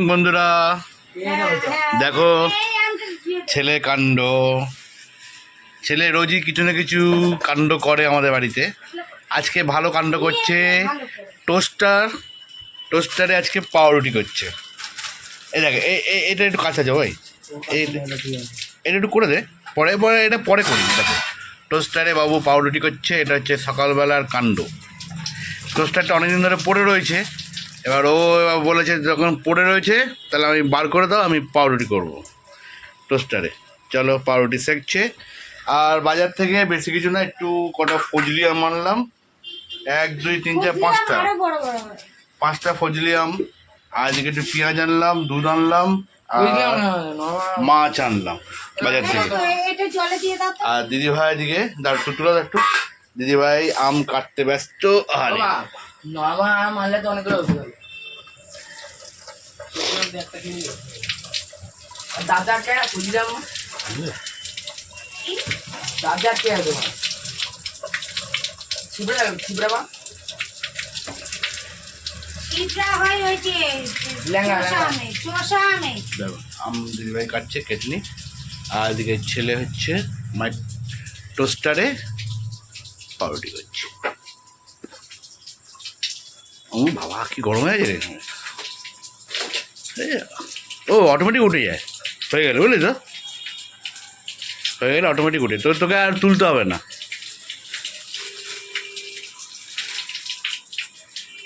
Morning বন্ধুরা। দেখো, ছেলে কাণ্ড। ছেলে রোজই কিছু না কিছু কাণ্ড করে আমাদের বাড়িতে। আজকে ভালো কাণ্ড করছে টোস্টার। টোস্টারে আজকে পাউরুটি করছে। এই দেখ এটা একটু কাছে এই- এটা একটু করে দে। পরে পরে, এটা পরে করি, দেখো। টোস্টারে বাবু পাউরুটি করছে, এটা হচ্ছে সকালবেলার কাণ্ড। টোস্টারটা অনেকদিন ধরে পড়ে রয়েছে। এবার ও এবার বলেছে যখন পড়ে রয়েছে তাহলে আমি বার করে দাও আমি পাউরুটি করব টোস্টারে চলো পাউরুটি সেকছে। আর বাজার থেকে বেশি কিছু না একটু কটা ফজলি আম আনলাম। এক দুই তিন চার পাঁচটা। পাঁচটা ফজলি আম। আর এদিকে একটু পেঁয়াজ আনলাম দুধ আনলাম আর মাছ আনলাম বাজার থেকে। আর দিদি ভাই এদিকে দাঁড় একটু তুলো একটু। দিদি ভাই আম কাটতে ব্যস্ত। আরে নর্মাল আর মারলে তো অনেকগুলো দাদাকে খুঁজলাম দাদা কে? তোমার আম দিদিভাই কাটছে কেটনি আর এদিকে ছেলে হচ্ছে মাই টোস্টারে পাউরুটি করছে ও বাবা কি গরম হয়ে রে। এখানে। ও অটোমেটিক উঠে যায়। হয়ে গেল বুঝলি তো? হয়ে গেলে অটোমেটিক উঠে। তো তোকে আর তুলতে হবে না।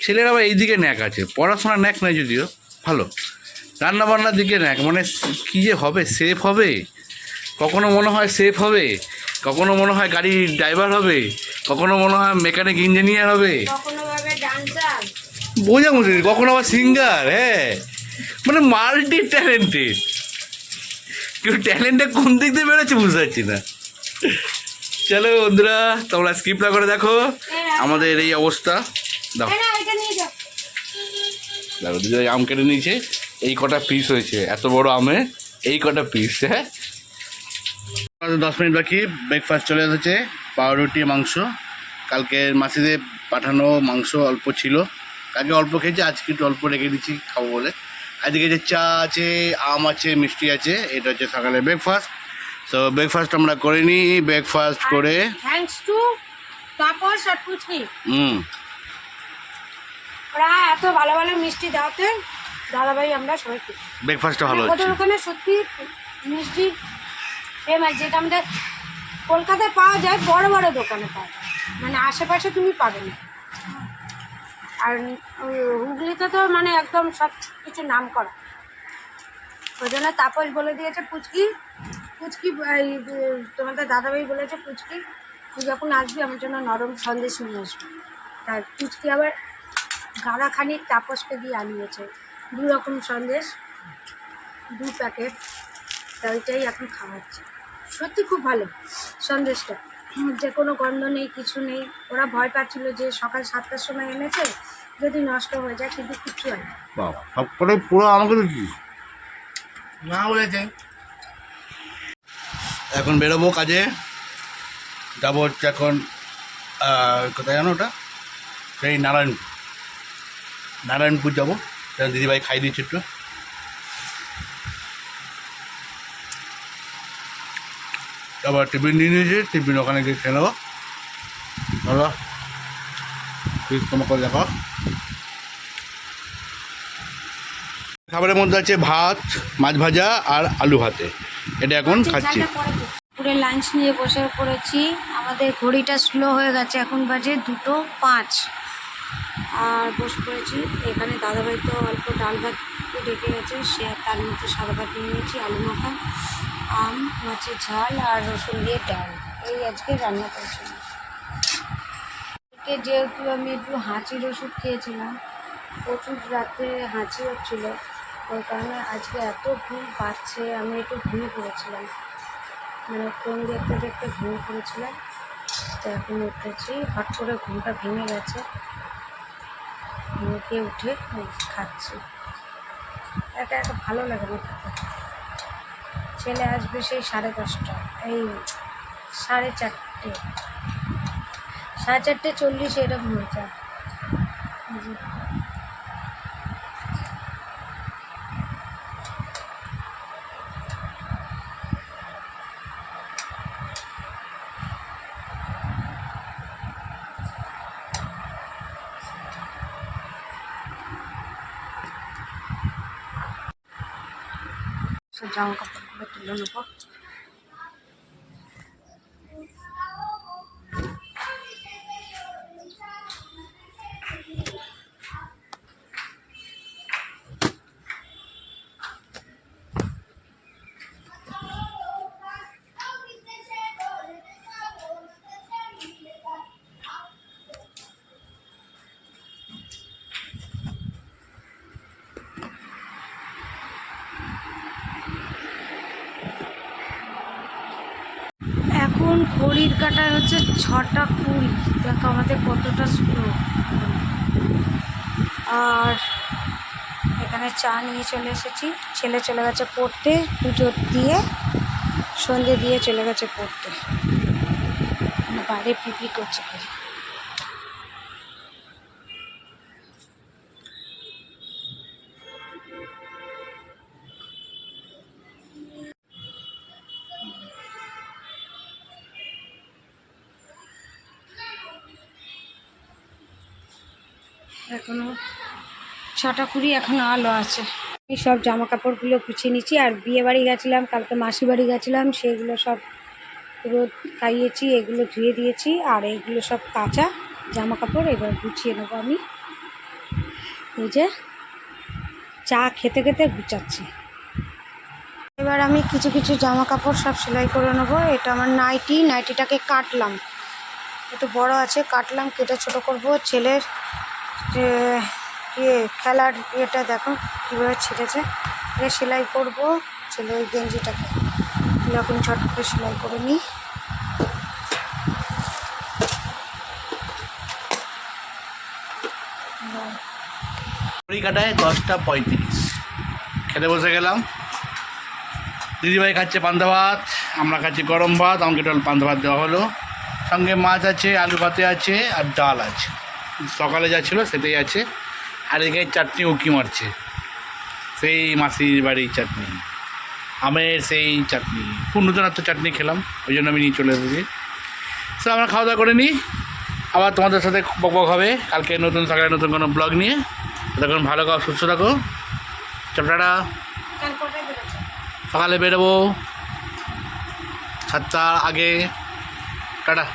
ছেলের আবার এইদিকে ন্যাক আছে। পড়াশোনার ন্যাক নেই যদিও ভালো। রান্না বান্নার দিকে ন্যাক মানে কী যে হবে সেফ হবে? কখনো মনে হয় সেফ হবে? কখনো মনে হয় গাড়ির ড্রাইভার হবে? কখনো মনে হয় মেকানিক ইঞ্জিনিয়ার হবে? বোঝা মুশকিল কখনো আবার সিঙ্গার হ্যাঁ। মানে মাল্টি ট্যালেন্টেড কেউ ট্যালেন্টটা কোন দিক দিয়ে বেরোচ্ছে বুঝতে পারছি না। চলো বন্ধুরা তোমরা স্কিপ না করে দেখো। আমাদের এই অবস্থা। দাও। যাও। দেখো দিদি আম কেটে নিয়েছে। এই কটা পিস হয়েছে। এত বড় আমে এই কটা পিস হ্যাঁ? দশ মিনিট বাকি। ব্রেকফাস্ট চলে এসেছে। পাউরুটি মাংস। কালকে মাসিদের পাঠানো মাংস অল্প ছিল। কালকে অল্প খেয়েছি আজকে একটু অল্প রেখে দিচ্ছি খাব বলে। আজকে যে চা আছে আম আছে মিষ্টি আছে এটা হচ্ছে সকালে ব্রেকফাস্ট তো ব্রেকফাস্ট আমরা করে নিই ব্রেকফাস্ট করে থ্যাঙ্কস টু তাপস আর পুচকি। হুম। ওরা এত ভালো ভালো মিষ্টি দেওয়াতে দাদাভাই আমরা সবাই খেয়েছি। ব্রেকফাস্টটা ভালো ওদের হচ্ছে। ওখানে সত্যি মিষ্টি ফেমাস যেটা আমাদের কলকাতায় পাওয়া যায় বড় বড় দোকানে পাওয়া যায়। মানে আশেপাশে তুমি পাবে না। আর হুগলিতে তো মানে একদম সব কিছু নাম করা। ওই জন্য তাপস বলে দিয়েছে পুচকি পুচকি তোমাদের দাদাভাই বলেছে পুচকি, তুই যখন আসবি আমার জন্য নরম সন্দেশ নিয়ে আসবি। তার পুচকি আবার গাড়াখানি তাপসকে দিয়ে আনিয়েছে, দু রকম সন্দেশ, দু প্যাকেট, তা ওইটাই এখন খাওয়াচ্ছে। সত্যি খুব ভালো সন্দেশটা। যে কোনো গন্ধ নেই কিছু নেই। ওরা ভয় পাচ্ছিল যে সকাল সাতটার সময় এনেছে যদি নষ্ট হয়ে যায় কিন্তু কিচ্ছু হয় না। বাবা সব করে পুরো আমাকে তো কি না বলেছে। এখন বেরোবো কাজে। যাব হচ্ছে এখন কোথায় জানো ওটা? সেই নারায়ণপুর। নারায়ণপুর যাব। তাহলে দিদিভাই খাই দিচ্ছে একটু। আবার টিফিন নিয়ে নিয়েছে টিফিন ওখানে গিয়ে খেয়ে নেব। দাদা প্লিজ তোমাকে দেখো খাবারের মধ্যে আছে ভাত মাছ ভাজা আর আলু ভাতে। এটা এখন খাচ্ছি। পুরো লাঞ্চ নিয়ে বসে পড়েছি আমাদের ঘড়িটা স্লো হয়ে গেছে এখন বাজে দুটো পাঁচ। আর বসে পড়েছি এখানে দাদাভাই তো অল্প ডাল ভাত ডেকে গেছে সে তার মধ্যে সাদা ভাত নিয়ে নিয়েছি আলু মাখা। আম, মাছের ঝাল আর রসুন দিয়ে ডাল। এই আজকে রান্না করেছিলাম যেহেতু আমি একটু হাঁচির ওষুধ খেয়েছিলাম, প্রচুর রাতে হাঁচি হচ্ছিল, ওই কারণে আজকে এত ঘুম পাচ্ছে, আমি একটু ঘুমিয়ে পড়েছিলাম মানে ফোন দেখতে দেখতে ঘুমিয়ে পড়েছিলাম তো এখন উঠেছি, হট করে ঘুমটা ভেঙে গেছে। ঘুমিয়ে উঠে খাচ্ছি। একা একা ভালো লাগে না খেতে। ছেলে আসবে সেই সাড়ে দশটা, এই সাড়ে চারটে। সাড়ে চারটে চল্লিশ এরকম হয়ে যায়। জামা তুলে নেব ঘড়ির কাটায় হচ্ছে ছটা কুড়ি। দেখো আমাদের কতটা স্লো আর এখানে চা নিয়ে চলে এসেছি। ছেলে চলে গেছে পড়তে, পুজো দিয়ে সন্ধে দিয়ে চলে গেছে পড়তে। মানে বাইরে পিপি করছে। এখনও ছটা কুড়ি এখনও আলো আছে। এই সব জামা কাপড়গুলো গুছিয়ে নিচ্ছি আর বিয়ে বাড়ি গেছিলাম, কালকে মাসি বাড়ি গেছিলাম, সেগুলো সব পুরো খাইয়েছি এগুলো ধুয়ে দিয়েছি আর এগুলো সব কাঁচা জামা কাপড় এবার গুছিয়ে নেব আমি। এই যে চা খেতে খেতে গুছাচ্ছি। এবার আমি কিছু কিছু জামা কাপড় সব সেলাই করে নেব। এটা আমার নাইটি, নাইটিটাকে কাটলাম। একটু বড় আছে, কাটলাম, কেটে ছোট করব। ছেলের ইয়ে খেলার ইয়েটা দেখো, কীভাবে ছিঁড়েছে। এটা সেলাই করব, ছেলে ওই গেঞ্জিটাকে। এরকম ছোট করে সেলাই করে নিই। কাটায় দশটা পঁয়ত্রিশ। খেতে বসে গেলাম। দিদিভাই খাচ্ছে পান্তা ভাত, আমরা খাচ্ছি গরম ভাত, আমাকে একটু পান্তা ভাত দেওয়া হলো। সঙ্গে মাছ আছে, আলু ভাতে আছে, আর ডাল আছে। সকালে যা ছিল সেটাই আছে। আর এদিকে চাটনি উকি মারছে। সেই মাসির বাড়ির চাটনি। আমের সেই চাটনি। খুব নতুনত্ব চাটনি খেলাম, ওই জন্য আমি নিয়ে চলে এসেছি। তো আমরা খাওয়া দাওয়া করে নিই। আবার তোমাদের সাথে বক বক হবে। কালকে নতুন, সকালে নতুন কোনো ব্লগ নিয়ে। তখন ভালো খাও সুস্থ থাকো। চাপটাটা সকালে বেরোবো। সাতটার আগে। টাটা।